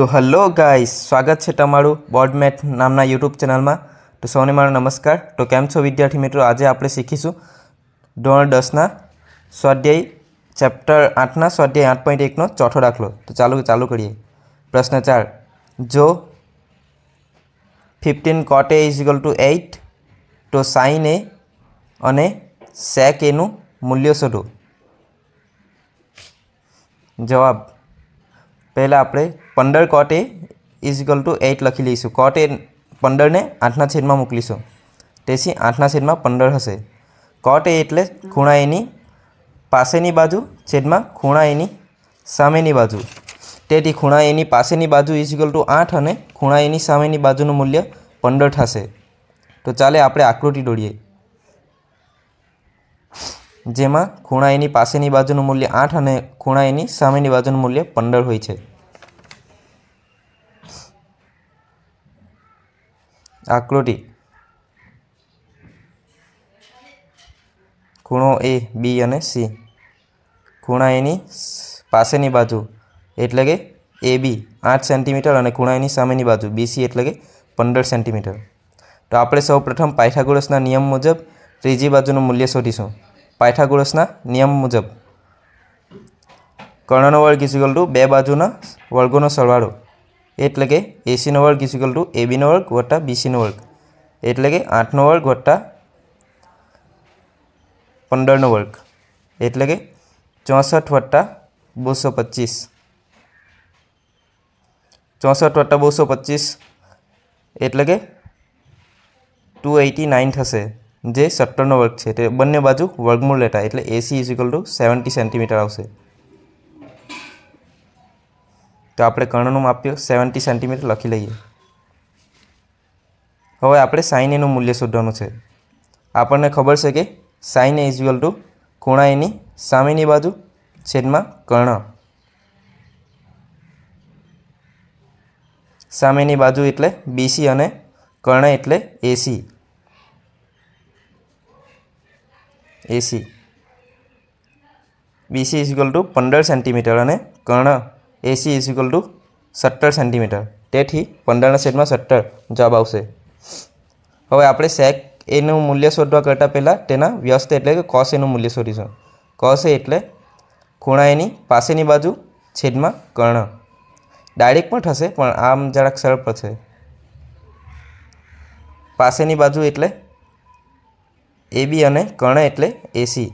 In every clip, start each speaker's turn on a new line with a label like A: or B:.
A: તો hello guys સ્વાગત છે તમારું બોર્ડ મેથ નામના યુટ્યુબ ચેનલમાં. તો સૌને મારો નમસ્કાર. તો કેમ છો વિદ્યાર્થી મિત્રો? આજે આપણે શીખીશું ધોરણ દસના સ્વાધ્યાય, ચેપ્ટર આઠના સ્વાધ્યાય આઠ પોઈન્ટ એકનો ચોથો દાખલો. તો ચાલુ ચાલુ કરીએ. પ્રશ્ન ચાર. જો fifteen cot A is to eight તો સાઇન એ અને સેક એનું મૂલ્ય શોધો. જવાબ. પહેલાં આપણે પંદર cot A is equal to eight લખી લઈશું. કોટ એ પંદરને આઠના છેદમાં મોકલીશું. તેથી આઠના છેદમાં પંદર હશે. કોટ એ એટલે ખૂણા એની પાસેની બાજુ, છેદમાં ખૂણા એની સામેની બાજુ. તેથી ખૂણા એની પાસેની બાજુ ઇઝ ઇક્વલ ટુ આઠ અને ખૂણા એની સામેની બાજુનું મૂલ્ય પંદર થશે. તો ચાલે આપણે આકૃતિ દોડીએ જેમાં ખૂણા એની પાસેની બાજુનું મૂલ્ય આઠ અને ખૂણા એની સામેની બાજુનું મૂલ્ય પંદર હોય છે. આકૃતિ. ખૂણો એ બી અને સી ખૂણા એની પાસેની બાજુ એટલે કે એ બી આઠ સેન્ટીમીટર અને ખૂણા એની સામેની બાજુ બીસી એટલે કે પંદર સેન્ટીમીટર તો આપણે સૌ પ્રથમ પાયથાગોરસના નિયમ મુજબ ત્રીજી બાજુનું મૂલ્ય શોધીશું. પાયથાગોરસના નિયમ મુજબ કર્ણનો વર્ગ ઇઝિકલ ટુ બે બાજુના વર્ગોનો સરવાળો. એટલે કે એસીનો વર્ગ ઇઝિકલ ટુ એબીનો વર્ગ વત્તા બીસીનો વર્ગ. એટલે કે આઠનો વર્ગ વત્તા પંદરનો વર્ગ. એટલે કે ચોસઠ વત્તા બસો પચીસ. ચોસઠ વત્તા બસો પચીસ એટલે કે ટુ એટી નાઇન થશે, જે સત્તરનો વર્ગ છે. તે બંને બાજુ વર્ગમૂળ લેતા, એટલે A C is equal to seventy centimetre આવશે. તો આપણે કર્ણનું માપ્ય સેવન્ટી સેન્ટીમીટર લખી લઈએ. હવે આપણે સાઇન એનું મૂલ્ય શોધવાનું છે. આપણને ખબર છે કે સાઇન એ ઇઝ્યુઅલ ટુ ખૂણા એની સામેની બાજુ છેદમાં કર્ણ. સામેની બાજુ એટલે બીસી અને કર્ણ એટલે A C A C B C is to પંદર સેન્ટીમીટર અને કર્ણ. A C is equal to સત્તર સેન્ટીમીટર તેથી પંદરના સેટમાં સત્તર જવાબ આવશે. હવે આપણે સેક એનું મૂલ્ય શોધવા કરતાં પહેલાં તેના વ્યસ્ત એટલે કે કોસ એનું મૂલ્ય શોધીશું. કોસ એટલે ખૂણા એની પાસેની બાજુ છેદમાં કર્ણ. ડાયરેક્ટ પણ થશે, પણ આમ જરાક સરળ પડશે. પાસેની બાજુ એટલે એબી અને કર્ણ એટલે A C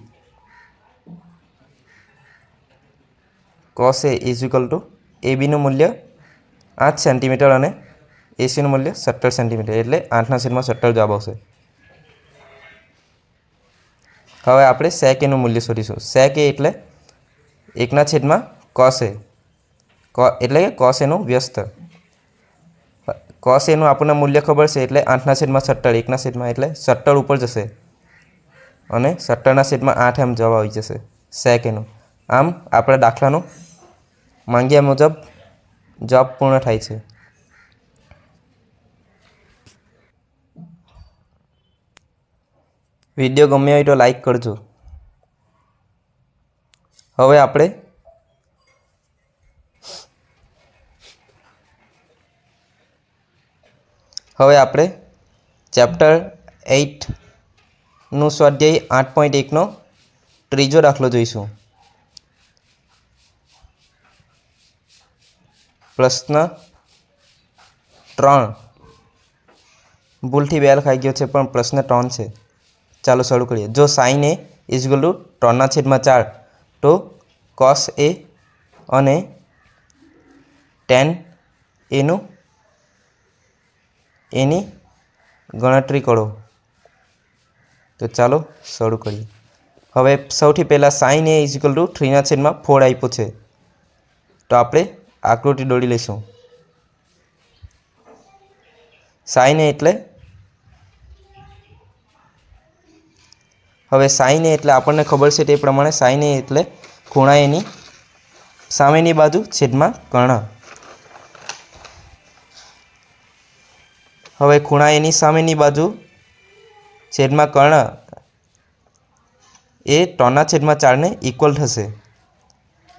A: cos A is equal to એબીનું મૂલ્ય આઠ સેન્ટીમીટર અને એસીનું મૂલ્ય સત્તર સેન્ટીમીટર એટલે આઠના સીટમાં સત્તર જવાબ આવશે. હવે આપણે સેક એનું મૂલ્ય શોધીશું. સેક એ એટલે એકના છેદમાં કોસ એ એટલે કે કોસ એનું વ્યસ્ત. કોસ એનું આપણને મૂલ્ય ખબર છે એટલે આઠના છેદમાં સત્તર, એકના છેદમાં એટલે સત્તર ઉપર જશે. અને સત્તરના છેદમાં આઠ એમ જવાબ આવી જશે. સેક એનું આમ આપણા દાખલાનું માંગ્યા મુજબ જોબ પૂર્ણ થાય છે. વીડિયો ગમ્યો હોય તો લાઈક કરજો. હવે આપણે હવે આપણે ચેપ્ટર એઇટનું સ્વાધ્યાય આઠ પોઈન્ટ એકનો ત્રીજો દાખલો જોઈશું. પ્રશ્ન ત્રણ. ભૂલથી બે લખાઈ ગયો છે, પણ પ્રશ્ન ત્રણ છે. ચાલો શરૂ કરીએ. જો sine A is equal to ત્રણના છેદમાં ચાર, તો કોસ એ અને ટેન એનું એની ગણતરી કરો. તો ચાલો શરૂ કરીએ. હવે સૌથી પહેલાં sine A is equal to થ્રીના છેદમાં ફોર આપ્યો છે. તો આપણે આકૃતિ દોરી લઈશું. સાઈને એટલે? હવે સાઈને એટલે આપણને ખબર છે તે પ્રમાણે સાઈને એટલે ખૂણા એની સામેની બાજુ છેદમાં કર્ણ. હવે ખૂણા એની સામેની બાજુ છેદમાં કર્ણ એ ત્રણના છેદમાં ચારને ઇક્વલ થશે.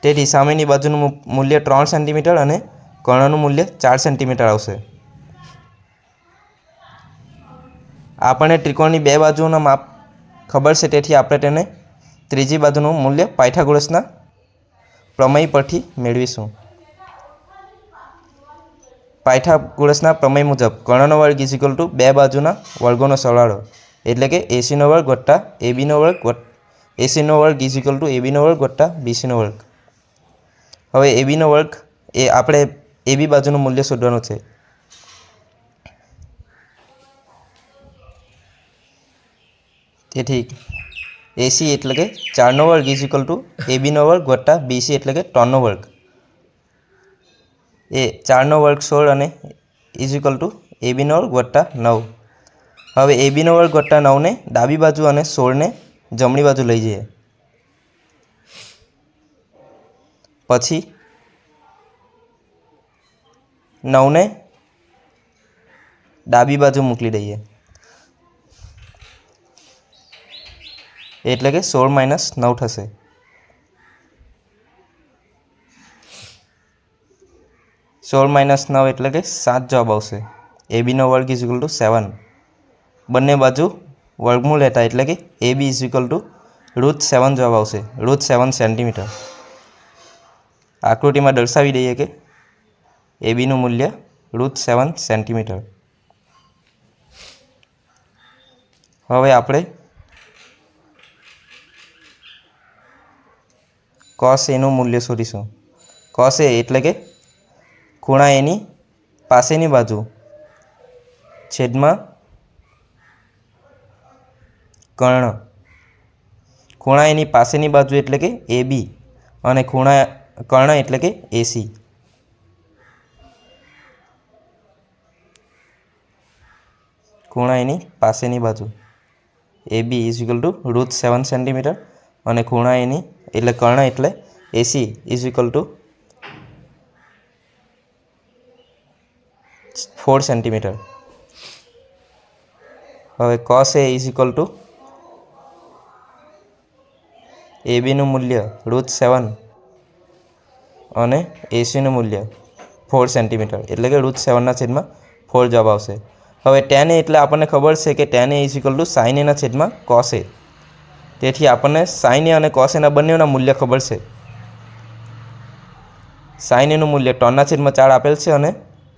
A: તેથી સામેની બાજુનું મુ- મૂલ્ય ત્રણ સેન્ટીમીટર અને કર્ણનું મૂલ્ય ચાર સેન્ટીમીટર આવશે. આપણને ત્રિકોણની બે બાજુઓના માપ ખબર છે, તેથી આપણે તેને ત્રીજી બાજુનું મૂલ્ય પાયથાગોરસના પ્રમેય પરથી મેળવીશું. પાયથાગોરસના પ્રમેય મુજબ કર્ણનો વર્ગ ઇઝ ઇક્વલ ટુ બે બાજુના વર્ગોનો સરવાળો, એટલે કે એસીનો વર્ગ વત્તા એબીનો વર્ગ એસીનો વર્ગ ઇઝ ઇક્વલ ટુ એબીનો વર્ગ વત્તા બીસીનો વર્ગ. હવે એબીનો વર્ગ એ આપણે એબી બાજુનું મૂલ્ય શોધવાનું છે. તેથી એસી એટલે કે ચારનો વર્ગ ઇઝ ઇક્વલ ટુ એબીનો વર્ગ વત્તા બીસી એટલે કે ત્રણનો વર્ગ. એ ચારનો વર્ગ સોળ અને ઇઝ ઇક્વલ ટુ એબીનો વર્ગ વત્તા નવ. હવે એબીનો વર્ગ વત્તા નવને ડાબી બાજુ અને સોળને જમણી બાજુ લઈ જઈએ. પછી નવને ડાબી બાજુ મોકલી દઈએ. એટલે કે સોળ માઇનસ નવ થશે. સોળ માઇનસ નવ એટલે કે સાત જવાબ આવશે. એબીનો વર્ગ ઇઝ ઇક્વલ ટુ સેવન બંને બાજુ વર્ગમૂળ લેતા એટલે કે A B is equal to root seven જવાબ આવશે. રૂટ સેવન સેન્ટીમીટર આકૃતિમાં દર્શાવી દઈએ કે એ બીનું મૂલ્ય રૂટ સેવન સેન્ટીમીટર. હવે આપણે કોસ એનું મૂલ્ય શોધીશું. કોસ એ એટલે કે ખૂણા એની પાસેની બાજુ છેદમાં કર્ણ. ખૂણા એની પાસેની બાજુ એટલે કે એ બી અને ખૂણા કર્ણ એટલે કે એસી ખૂણા એની પાસેની બાજુ. A B is equal to root seven centimetre અને ખૂણા એની એટલે કર્ણ એટલે A C is equal to four centimetre હવે cos A is equal to A બીનું મૂલ્ય રૂટ સેવન અને એસીનું મૂલ્ય ફોર સેન્ટીમીટર એટલે કે રૂટ સેવનના છેદમાં ફોર જવાબ આવશે. હવે ટેન એટલે આપણને ખબર છે કે tan A is equal to sine એના છેદમાં કોસ એ તેથી આપણને સાઇન એ અને કોસ એના બંનેના મૂલ્ય ખબર છે. સાઇન એનું મૂલ્ય ટોનના છેદમાં ચાર આપેલ છે અને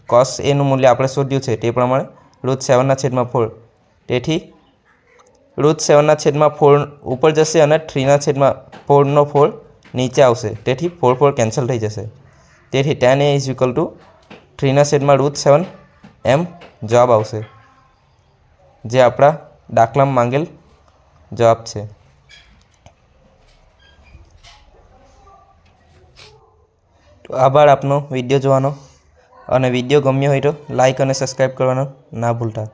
A: કોસ એનું મૂલ્ય આપણે શોધ્યું છે તે પ્રમાણે રૂટ સેવનના છેદમાં ફોર તેથી રૂટ સેવનના છેદમાં ફોર ઉપર જશે અને થ્રીના છેદમાં ફોરનો ફોર નીચે આવશે. તેથી ફોર ફોર કેન્સલ થઈ જશે. તેથી tan A is equal to થ્રીના સેટમાં રૂટ સેવન એમ જવાબ આવશે. જે આપણા દાખલામાં માંગેલ જવાબ છે. તો આભાર આપનો વીડિયો જોવાનો. અને વીડિયો ગમ્યો હોય તો લાઇક અને સબસ્ક્રાઈબ કરવાનો ના ભૂલતા.